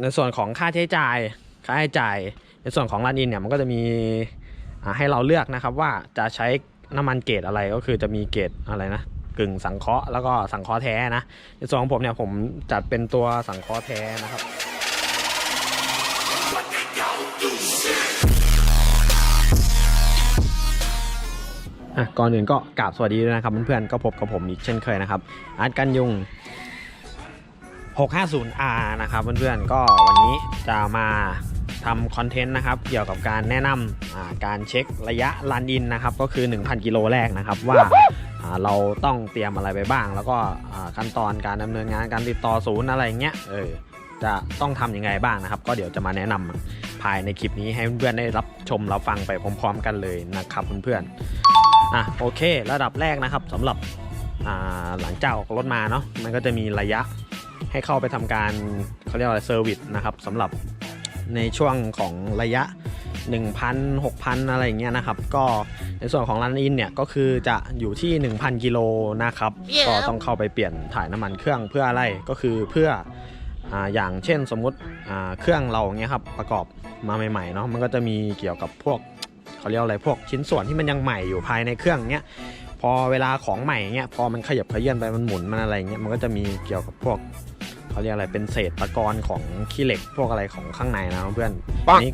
ในส่วนของค่าใช้จ่ายค่าใช้จ่าย ในส่วนของร้านอินเนี่ยมันก็จะมีให้เราเลือกนะครับว่าจะใช้น้ำมันเกรดอะไรก็คือจะมีเกรดอะไรนะกึ่งสังเคราะห์แล้วก็สังเคราะห์แท้นะในส่วนของผมเนี่ยผมจัดเป็นตัวสังเคราะห์แท้นะครับก่อนอื่นก็กราบสวัสดีด้วยนะครับเพื่อนๆก็พบกับผมอีกเช่นเคยนะครับอาร์ตกันยุง 650R นะครับเพื่อนๆก็วันนี้จะมาทำคอนเทนต์นะครับเกี่ยวกับการแนะนำการเช็คระยะลันอินนะครับก็คือ 1,000 กิโลแรกนะครับว่าเราต้องเตรียมอะไรไปบ้าง แล้วก็ขั้นตอนการดำเนินงานการติดต่อศูนย์อะไรเงี้ยเออจะต้องทำยังไงบ้างนะครับ ก็เดี๋ยวจะมาแนะนำภายในคลิปนี้ให้เพื่อนๆได้รับชมเรับฟังไปพร้อม ๆ กันเลยนะครับเพื่อนๆอะโอเค ระดับแรกนะครับสำหรับหลังจากออกรถมาเนาะมันก็จะมีระยะ ให้เข้าไปทำการเขาเรียกว่าอะไรเซอร์วิสนะครับสำหรับในช่วงของระยะ 1,000 6,000 อะไรอย่างเงี้ยนะครับ ก็ในส่วนของรันอินเนี่ยก็คือจะอยู่ที่ 1,000 กิโลนะครับ Yeah. ก็ต้องเข้าไปเปลี่ยนถ่ายน้ำมันเครื่องเพื่ออะไรก็คือเพื่ออ่าอย่างเช่นสมมุติอ่าเครื่องเราเงี้ยครับประกอบมาใหม่ๆเนาะมันก็จะมีเกี่ยวกับพวกเขาเรียกอะไรพวกชิ้นส่วนที่มันยังใหม่อยู่ภายในเครื่องเนี้ยพอเวลาของใหม่เนี้ยพอมันขยับเขยื่อนไปมันหมุนมันอะไรเงี้ยมันก็จะมีเกี่ยวกับพวก เขาเรียกอะไรเป็นเศษตะกอนของขี้เหล็กพวกอะไรของข้างในนะครับเพื่อนปังนี่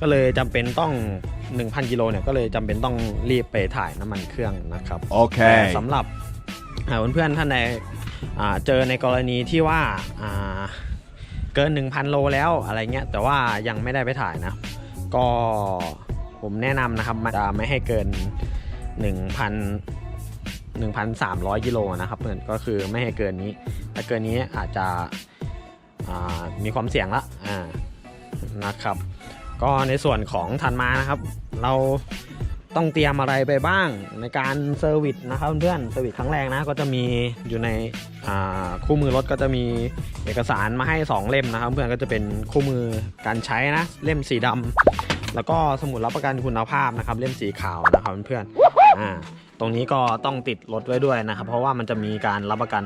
ก็เลยจำเป็นต้อง 1,000กิโลเนี่ยก็เลยจำเป็นต้องรีบไปถ่ายน้ำมันเครื่องนะครับแต่ Okay. สำหรับอ่าเพื่อนๆท่านใดอ่าเจอในกรณีที่ว่าอ่าเกิน 1,000 โลแล้วอะไรเงี้ยแต่ว่ายังไม่ได้ไปถ่ายนะ ก็ผมแนะนำนะครับมันจะไม่ให้เกิน 1,000 1,300กิโลนะครับเพื่อนก็คือไม่ให้เกินนี้ถ้าเกินนี้อาจจะมีความเสี่ยงละนะครับ ก็ในส่วนของถัดมานะครับ เราต้องเตรียมอะไรไปบ้างในการเซอร์วิสนะครับเพื่อนเซอร์วิสครั้งแรกนะก็จะมีอยู่ในคู่มือรถก็จะมีเอกสารมาให้ 2 เล่มนะครับ เพื่อนก็จะเป็นคู่มือการใช้นะเล่มสีดำแล้วก็สมุดรับประกันคุณภาพนะครับ เล่มสีขาวนะครับเพื่อน อ่าตรงนี้ก็ต้องติดรถไว้ด้วยนะครับ เพราะว่ามันจะมีการรับประกัน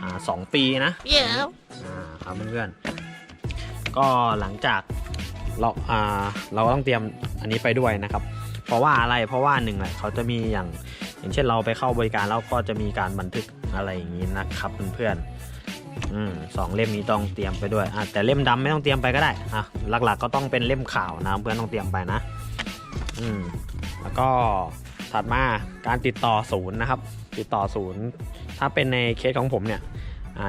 อ่าสองปีนะ Yeah. อ่าครับเพื่อนๆก็หลังจากเราอ่าเราก็ต้องเตรียมอันนี้ไปด้วยนะครับ เพราะว่าอะไรเพราะว่าหนึ่งแหละเขาจะมีอย่างอย่างเช่นเราไปเข้าบริการแล้วก็จะมีการบันทึกอะไรอย่างนี้นะครับเพื่อนๆอืมสองเล่มนี้ต้องเตรียมไปด้วยอะแต่เล่มดำไม่ต้องเตรียมไปก็ได้อะหลักๆ ก็ต้องเป็นเล่มขาวนะเพื่อนต้องเตรียมไปนะ อืมแล้วก็ ถัดมาการติดต่อศูนย์นะครับ ติดต่อศูนย์ ถ้าเป็นในเคสของผมเนี่ย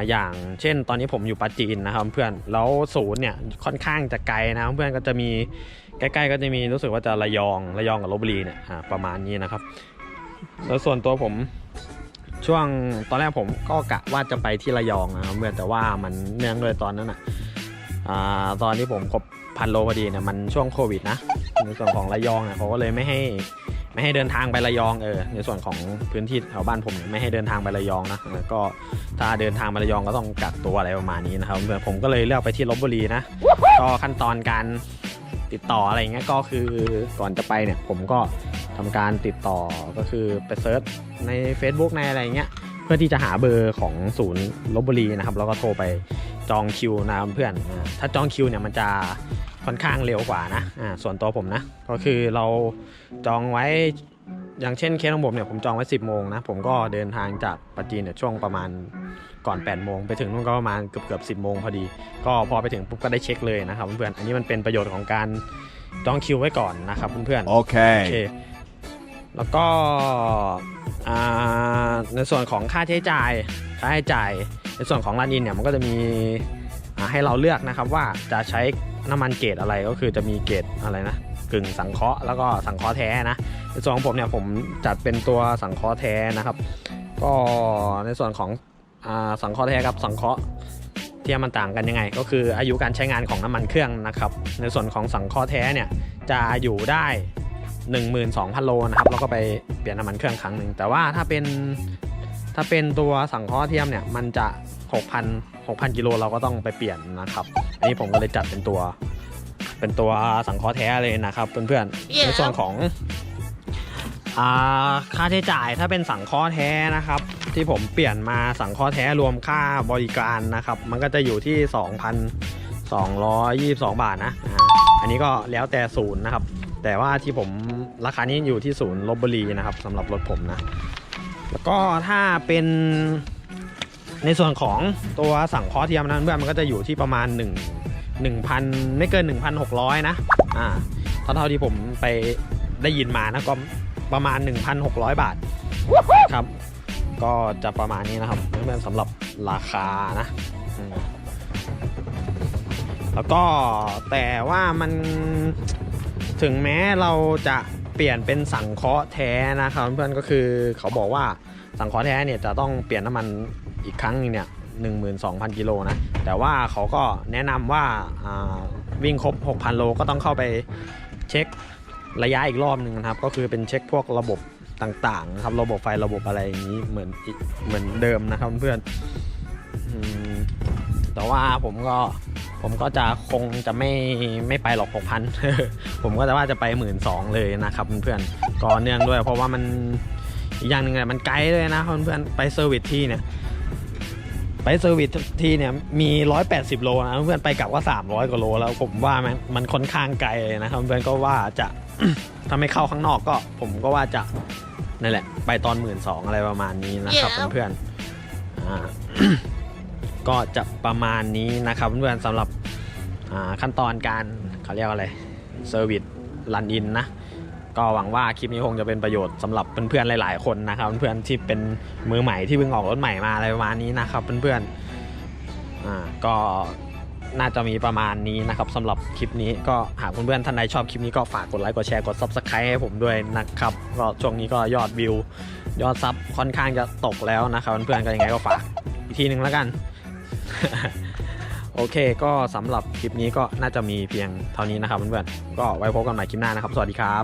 อย่างเช่น ตอนนี้ผมอยู่ปาจีนนะครับเพื่อนแล้วศูนย์เนี่ยค่อนข้างจะไกลนะเพื่อนก็จะมีใกล้ๆ ก็จะมีรู้สึกว่าจะระยองระยองกับลบบุรีเนี่ยประมาณนี้นะครับ แล้วส่วนตัวผมช่วงตอนแรกผมก็กะว่าจะไปที่ระยองนะครับเพื่อนแต่ว่ามันเนื่องด้วยตอนนั้นอะตอนที่ผมครบพันโลพอดีเนี่ยมันช่วงโควิดนะในส่วนของระยองเนี่ยเขาก็เลยไม่ให้ ไม่ให้เดินทางไประยองเออในส่วนของพื้นที่แถวบ้านผมไม่ให้เดินทางไประยองนะเออก็ถ้าเดินทางไประยองก็ต้องกักตัวอะไรประมาณนี้นะครับผมก็เลยเลือกไปที่ลบบุรีนะก็ขั้นตอนการติดต่ออะไรเงี้ยก็คือก่อนจะไปเนี่ยผมก็ทำการติดต่อก็คือไปเซิร์ชใน Facebook ในอะไรเงี้ยเพื่อที่จะหาเบอร์ของศูนย์ลบบุรีนะครับแล้วก็โทรไปจองคิวนะเพื่อนถ้าจองคิวเนี่ยมันจะ ค่อนข้างเร็วกว่านะอ่าส่วนตัวผมนะ ก็คือเราจองไว้อย่างเช่นเคสของผมเนี่ยผมจองไว้ 10 โมงนะ ผมก็เดินทางจากปัจจีนเนี่ยช่วงประมาณก่อน 8 โมง ไปถึงนู่นก็ประมาณเกือบเกือบ10โมงพอดี ก็พอไปถึงปุ๊บก็ได้เช็คเลยนะครับเพื่อนๆอันนี้มันเป็นประโยชน์ของการจองคิวไว้ก่อนนะครับเพื่อนๆโอเค Okay. แล้วก็อ่าในส่วนของค่าใช้จ่ายค่าใช้จ่ายในส่วนของร้านอินเนี่ยมันก็จะมีอ่าให้เราเลือกนะครับว่าจะใช้ น้ำมันเกรดอะไรก็คือจะมีเกรดอะไรนะกึ่งสังเคราะห์แล้วก็สังเคราะห์แท้นะในส่วนของผมเนี่ยผมจัดเป็นตัวสังเคราะห์แท้นะครับ ก็ในส่วนของอาสังเคราะห์แท้กับสังเคราะห์ที่มันต่างกันยังไง ก็คืออายุการใช้งานของน้ำมันเครื่องนะครับ ในส่วนของสังเคราะห์แท้เนี่ยจะอยู่ได้ 12,000 โลนะครับแล้วก็ไปเปลี่ยนน้ำมันเครื่องครั้งหนึ่งแต่ว่าถ้าเป็น ถ้าเป็นตัวสังเคราะห์เทียมเนี่ยมันจะ 6,000 6,000กิโลเราก็ต้องไปเปลี่ยนนะครับอันนี้ผมก็เลยจัดเป็นตัว เป็นตัวสังเคราะห์แท้เลยนะครับเพื่อนๆ Yeah. ในส่วนของอ่าค่าใช้จ่ายถ้าเป็นสังเคราะห์แท้นะครับ ที่ผมเปลี่ยนมาสังเคราะห์แท้รวมค่าบริการนะครับ มันก็จะอยู่ที่ 2,222 บาทนะอ่าอันนี้ก็แล้วแต่ศูนย์นะครับ แต่ว่าที่ผมราคานี้อยู่ที่ศูนย์ลบบุรีนะครับสำหรับรถผมนะ แล้วก็ถ้าเป็นในส่วนของตัวสังเคราะห์เทียมนั้นเพื่อนมันก็จะอยู่ที่ประมาณ 1 1,000 ไม่เกิน 1,600 นะ อ่าเท่าเท่าที่ผมไปได้ยินมานะก็ประมาณ 1,600 บาทครับ ก็จะประมาณนี้นะครับเพื่อนๆสำหรับราคานะแล้วก็แต่ว่ามันถึงแม้เราจะ เปลี่ยนเป็นสังเคราะห์แท้นะครับเพื่อนก็คือเขาบอกว่าสังเคราะห์แท้เนี่ยจะต้องเปลี่ยนน้ำมันอีกครั้งหนึงเนี่ย12,000 กิโลนะ แต่ว่าเขาก็แนะนำว่าวิ่งครบ 6,000 โลก็ต้องเข้าไปเช็คระยะอีกรอบหนึ่งนะครับ ก็คือเป็นเช็คพวกระบบต่างๆนะครับ ระบบไฟระบบอะไรอย่างนี้เหมือนเหมือนเดิมนะครับเพื่อนแต่ว่าผมก็ ผมก็จะคงจะไม่ไม่ไปหรอก6,000ผมก็จะว่าจะไป1 2ื่นเลยนะครับเพื่อนๆก็เนื่องด้วย เพราะว่ามันอีกอย่างหนึ่งเนี่ยมันไกลเลยนะเพื่อนๆไปเซอร์วิสที่เนี่ยไปเซอร์วิสทีเนี่ยมี 180 โลนะเพื่อนไปกลับก็ 300 กว่าโลแล้วผมว่ามันมันค่อนข้างไกลเลยนะครับเพื่อนก็ว่าจะถ้าไม่เข้าข้างนอกก็ ผมก็ว่าจะนั่นแหละ ไปตอนหมื่นสองอะไรประมาณนี้นะครับ Yeah. เพื่อนๆอ่า ก็จะประมาณนี้นะครับเพื่อนๆสำหรับขั้นตอนการเขาเรียกว่าอะไรเซอร์วิสรันอินนะก็หวังว่าคลิปนี้คงจะเป็นประโยชน์สำหรับเพื่อนๆหลายๆคนนะครับเพื่อนๆที่เป็นมือใหม่ที่เพิ่งออกรถใหม่มาอะไรประมาณนี้นะครับเพื่อนๆอ่าก็น่าจะมีประมาณนี้นะครับสำหรับคลิปนี้ก็หากเพื่อนๆท่านใดชอบคลิปนี้ก็ฝากกดไลค์กดแชร์กด subscribe ให้ผมด้วยนะครับก็ช่วงนี้ก็ยอดวิว ยอดซับค่อนข้างจะตกแล้วนะครับเพื่อนๆก็ยังไงก็ฝากอีกทีหนึ่งแล้วกัน โอเคก็สำหรับคลิปนี้ก็น่าจะมีเพียงเท่านี้นะครับเพื่อนๆก็ไว้พบกันใหม่คลิปหน้านะครับ สวัสดีครับ